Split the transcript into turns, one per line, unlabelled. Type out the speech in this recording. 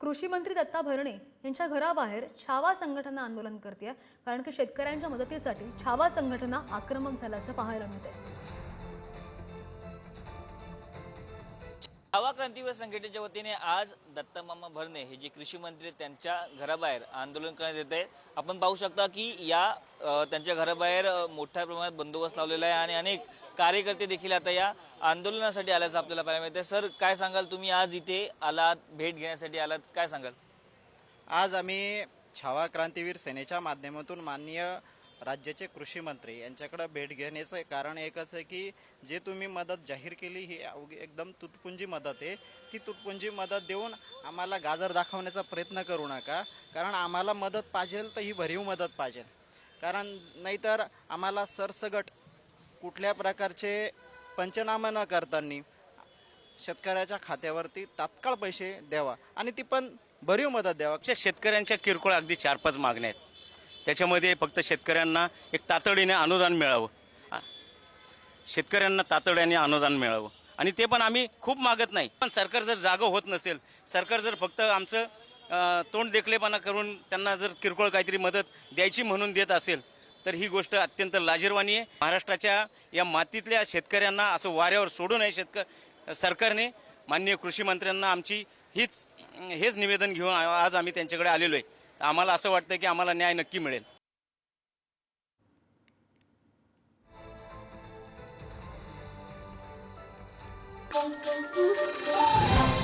कृषी मंत्री दत्ता भरणे यांच्या घराबाहेर छावा संघटना आंदोलन करते कारण की शेतकऱ्यांच्या मदतीसाठी छावा संघटना आक्रमक झाल्याचं पाहायला मिळते
आवा क्रांतीवीर संघटनेच्या वतीने आज दत्तमामा भरणे हे जे कृषी मंत्री त्यांच्या घराबाहेर आंदोलन करण्यात येत आहे. आपण पाहू शकता की या त्यांच्या घराबाहेर मोठ्या प्रमाणात बंदोबस्त लावलेला आहे आणि अनेक कार्यकर्ते देखील आता या आंदोलनासाठी आल्याचं आपल्याला पाहायला मिळते सर काय सांगाल? तुम्ही आज इथे आलात भेट घेण्यासाठी आलात काय सांगाल?
आज आम्ही छावा क्रांतीवीर सेनेच्या माध्यमातून माननीय राज्याचे कृषी मंत्री यांच्याकडे भेट घेण्याचं कारण एकच आहे की जे तुम्ही मदत जाहीर केली ही अवघी एकदम तुटपुंजी मदत आहे. ती तुटपुंजी मदत देऊन आम्हाला गाजर दाखवण्याचा प्रयत्न करू नका. कारण आम्हाला मदत पाहिजे तर ही भरीव मदत पाहिजे कारण नाहीतर आम्हाला सरसगट कुठल्या प्रकारचे पंचनामा न करताना शेतकऱ्याच्या खात्यावरती तात्काळ पैसे द्यावा आणि ती पण भरीव मदत द्यावा.
शेतकऱ्यांच्या किरकोळ अगदी चार पाच मागण्या आहेत. त्याच्यामध्ये फक्त शेतकऱ्यांना एक तातडीने अनुदान मिळावं. शेतकऱ्यांना तातडीने अनुदान मिळावं. आणि ते पण आम्ही खूप मागत नाही. पण सरकार जर जागं होत नसेल सरकार जर फक्त आमचं तोंड देखलेपणा करून त्यांना जर किरकोळ काहीतरी मदत द्यायची म्हणून देत असेल तर ही गोष्ट अत्यंत लाजीरवाणी आहे. महाराष्ट्राच्या या मातीतल्या शेतकऱ्यांना असं वाऱ्यावर सोडू नये शेतक सरकारने. माननीय कृषी मंत्र्यांना आमची हीच हेच निवेदन घेऊन आज आम्ही त्यांच्याकडे आलेलो आहे. तर आम्हाला असं वाटतं की आम्हाला न्याय नक्की मिळेल
Thank you.